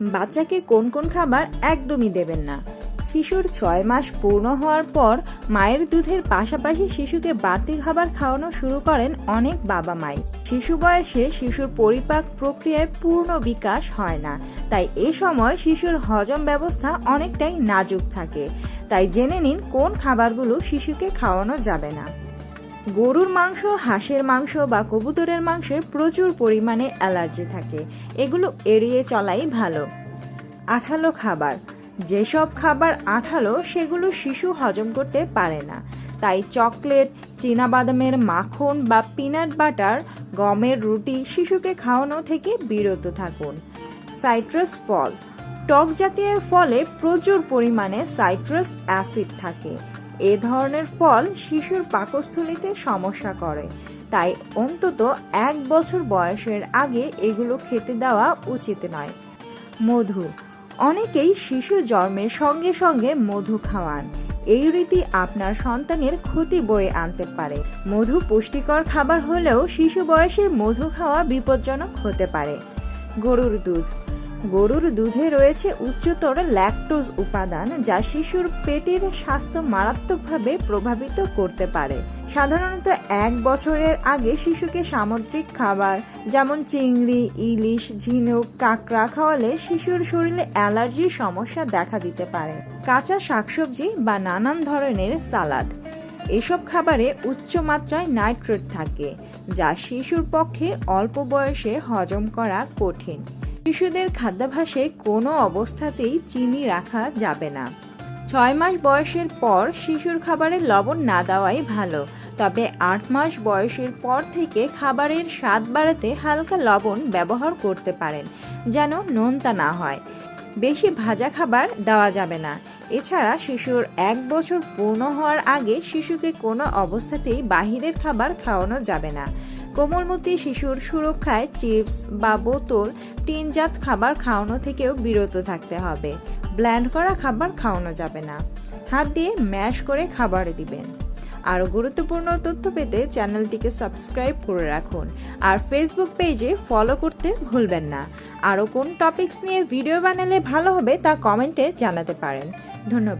বাচ্চাকে কোন কোন খাবার একদমই দেবেন না। শিশুর ছয় মাস পূর্ণ হওয়ার পর মায়ের দুধের পাশাপাশি শিশুকে বাড়তি খাবার খাওয়ানো শুরু করেন অনেক বাবা মাই। শিশু বয়সে শিশুর পরিপাক প্রক্রিয়ায় পূর্ণ বিকাশ হয় না। তাই এ সময় শিশুর হজম ব্যবস্থা অনেকটাই নাজুক থাকে। তাই জেনে নিন কোন খাবারগুলো শিশুকে খাওয়ানো যাবে না। গরুর মাংস, হাঁসের মাংস বা কবুতরের মাংসের প্রচুর পরিমাণে অ্যালার্জি থাকে। এগুলো এড়িয়ে চলাই ভালো। আঠালো খাবার। যেসব খাবার আঠালো, সেগুলো শিশু হজম করতে পারে না। তাই চকলেট, চীনাবাদামের মাখন বা পিনাট বাটার, গমের রুটি শিশুকে খাওয়ানো থেকে বিরত থাকুন। সাইট্রাস ফল। টক জাতীয় ফলে প্রচুর পরিমাণে সাইট্রাস অ্যাসিড থাকে। এ ধরনের ফল শিশুর পাকস্থলীতে সমস্যা করে। তাই অন্তত এক বছর বয়সের আগে এগুলো খেতে দেওয়া উচিত নয়। মধু। অনেকেই শিশু জন্মের সঙ্গে সঙ্গে মধু খাওয়ান। এই রীতি আপনার সন্তানের ক্ষতি বয়ে আনতে পারে। মধু পুষ্টিকর খাবার হলেও শিশু বয়সে মধু খাওয়া বিপজ্জনক হতে পারে। গরুর দুধ। গরুর দুধে রয়েছে উচ্চতর ল্যাকটোজ উপাদান যা শিশুর পেটের স্বাস্থ্য মারাত্মকভাবে প্রভাবিত করতে পারে। সাধারণত এক বছরের আগে শিশুকে সামুদ্রিক খাবার, যেমন চিংড়ি, ইলিশ, ঝিনুক, কাঁকড়া খাওয়ালে শিশুর শরীরে অ্যালার্জির সমস্যা দেখা দিতে পারে। কাঁচা শাকসবজি বা নানান ধরনের সালাদ। এসব খাবারে উচ্চ মাত্রায় নাইট্রেট থাকে, যা শিশুর পক্ষে অল্প বয়সে হজম করা কঠিন। শিশুদের খাদ্যাভ্যাসে কোনো অবস্থাতেই চিনি রাখা যাবে না। ছয় মাস বয়সের পর শিশুর খাবারে লবণ না দেওয়াই ভালো। তবে আট মাস বয়সের পর থেকে খাবারের স্বাদ বাড়াতে হালকা লবণ ব্যবহার করতে পারেন, যেন নোনতা না হয়। বেশি ভাজা খাবার দেওয়া যাবে না। এছাড়া শিশুর এক বছর পূর্ণ হওয়ার আগে শিশুকে কোনো অবস্থাতেই বাহিরের খাবার খাওয়ানো যাবে না। কোমলমতি শিশুর সুরক্ষায় চিপস বা বোতল, টিনজাত খাবার খাওয়ানো থেকেও বিরত থাকতে হবে। ব্ল্যান্ড করা খাবার খাওয়ানো যাবে না। হাত দিয়ে ম্যাশ করে খাবার দিবেন। আরও গুরুত্বপূর্ণ তথ্য পেতে চ্যানেলটিকে সাবস্ক্রাইব করে রাখুন। আর ফেসবুক পেজে ফলো করতে ভুলবেন না। আরও কোন টপিকস নিয়ে ভিডিও বানালে ভালো হবে তা কমেন্টে জানাতে পারেন। ধন্যবাদ।